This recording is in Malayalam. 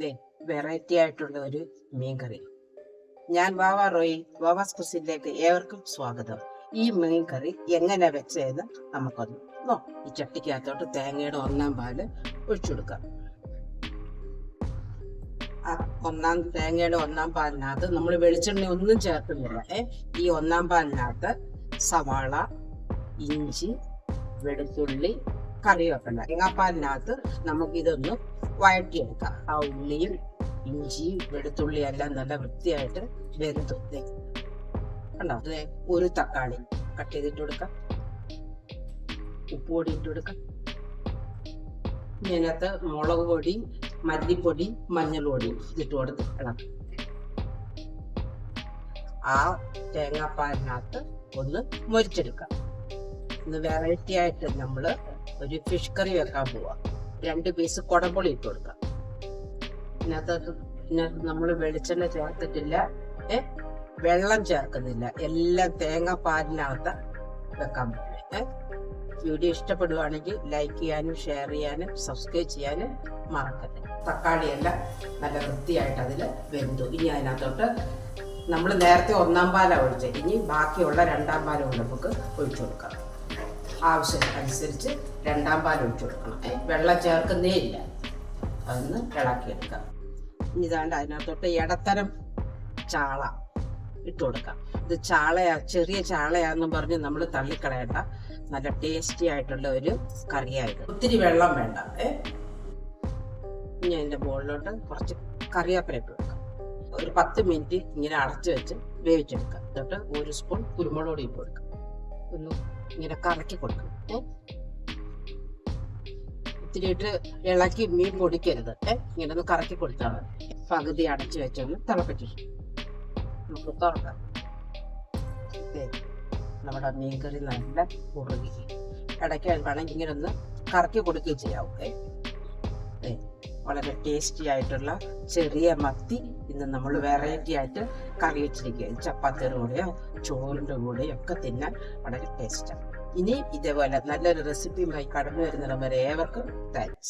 ദേ വെറൈറ്റി ആയിട്ടുള്ള ഒരു മീൻകറി. ഞാൻ വാവ റോയി വാവാസ് കുസിലേക്ക് ഏവർക്കും സ്വാഗതം. ഈ മീൻകറി എങ്ങനെ വെച്ചതെന്ന് നമുക്കൊന്ന് നോ ഈ ചട്ടിക്കകത്തോട്ട് തേങ്ങയുടെ ഒന്നാം പാൽ ഒഴിച്ചു കൊടുക്കാം. ഒന്നാം തേങ്ങയുടെ ഒന്നാം പാലിനകത്ത് നമ്മൾ വെളിച്ചെണ്ണ ഒന്നും ചേർക്കുന്നില്ല. ഏ ഈ ഒന്നാം പാലിനകത്ത് സവാള ഇഞ്ചി വെളുത്തുള്ളി കറിവേപ്പില തേങ്ങാപ്പാലിനകത്ത് നമുക്കിതൊന്ന് വഴറ്റിയെടുക്കാം. ആ ഉള്ളിയും ഇഞ്ചിയും വെളുത്തുള്ളി എല്ലാം നല്ല വൃത്തിയായിട്ട് വെന്തു. കണ്ടോ? ഒരു തക്കാളി കട്ട് ചെയ്തിട്ട് കൊടുക്കാം. ഉപ്പ് പൊടി ഇട്ട് കൊടുക്കാം. ഇതിനകത്ത് മുളക് പൊടി മല്ലിപ്പൊടി മഞ്ഞൾപ്പൊടി ഇതിട്ട് കൊടുത്ത് ആ തേങ്ങാപ്പാലിനകത്ത് ഒന്ന് മൊരിച്ചെടുക്കാം. ഒന്ന് വെറൈറ്റി ആയിട്ട് നമ്മൾ ഒരു ഫിഷ് കറി വെക്കാൻ പോവാ. രണ്ട് പീസ് കുടംപുളി ഇട്ട് കൊടുക്കാം. ഇതിനകത്ത് നമ്മൾ വെളിച്ചെണ്ണ ചേർത്തിട്ടില്ല. ഏ? വെള്ളം ചേർക്കുന്നില്ല. എല്ലാം തേങ്ങ പാലിനകത്ത് വെക്കാൻ പറ്റും ഏ? വീഡിയോ ഇഷ്ടപ്പെടുവാണെങ്കിൽ ലൈക്ക് ചെയ്യാനും ഷെയർ ചെയ്യാനും സബ്സ്ക്രൈബ് ചെയ്യാനും മറക്കരുത്. തക്കാളിയെല്ലാം നല്ല വൃത്തിയായിട്ട് അതിൽ വെന്തു. ഇനി അതിനകത്തോട്ട് നമ്മൾ നേരത്തെ ഒന്നാം പാലാണ് ഒഴിച്ചത്. ഇനി ബാക്കിയുള്ള രണ്ടാം പാലും നമുക്ക് ഒഴിച്ചു കൊടുക്കാം. ആവശ്യമനുസരിച്ച് രണ്ടാം പാൽ ഒഴിച്ചു കൊടുക്കണം. വെള്ളം ചേർക്കുന്നേ ഇല്ല. അതൊന്ന് ഇളക്കിയെടുക്കാം. ഇതാണ്ട് അതിനകത്തോട്ട് ഇടത്തരം ചാള ഇട്ട് കൊടുക്കാം. ഇത് ചാളയാ ചെറിയ ചാളയാന്നും പറഞ്ഞ് നമ്മൾ തള്ളിക്കളയണ്ട. നല്ല ടേസ്റ്റി ആയിട്ടുള്ള ഒരു കറിയായിട്ട് ഒത്തിരി വെള്ളം വേണ്ട. ഏ ഇനി അതിന്റെ മുകളിലോട്ട് കുറച്ച് കറിവേപ്പില ഇട്ട് കൊടുക്കാം. ഒരു പത്ത് മിനിറ്റ് ഇങ്ങനെ അടച്ചു വെച്ച് വേവിച്ചെടുക്കാം. എന്നിട്ട് ഒരു സ്പൂൺ കുരുമുളക് പൊടി ഇട്ട് കൊടുക്കാം. ഒന്ന് ഇങ്ങനെ കറക്കി കൊടുക്കണം. ഏ? ഇത്തിരിയിട്ട് ഇളക്കി മീൻ പൊടിക്കരുത്. ഏ? ഇങ്ങനെ ഒന്ന് കറക്കി കൊടുത്താൽ മതി. പകുതി അടച്ചു വെച്ചൊന്ന് തിളപ്പിച്ചു നമുക്ക് തുറക്കാം നമ്മുടെ മീൻകറി നല്ല കുറുകി. ഇടയ്ക്ക് വേണമെങ്കിൽ ഇങ്ങനെ ഒന്ന് കറക്കി കൊടുക്കുകയും ചെയ്യാവും ഏ വളരെ ടേസ്റ്റി ആയിട്ടുള്ള ചെറിയ മത്തി ഇന്ന് നമ്മൾ വെറൈറ്റി ആയിട്ട് കറി വെച്ചിരിക്കുകയാണ്. ചപ്പാത്തിയുടെ കൂടെയോ ചോറിന്റെ കൂടെയോ ഒക്കെ തിന്നാൻ വളരെ ടേസ്റ്റാണ് ഇനിയും ഇതേപോലെ നല്ലൊരു റെസിപ്പിയുമായി കടന്നു വരുന്നിടം വരെ ഏവർക്കും താങ്ക്സ്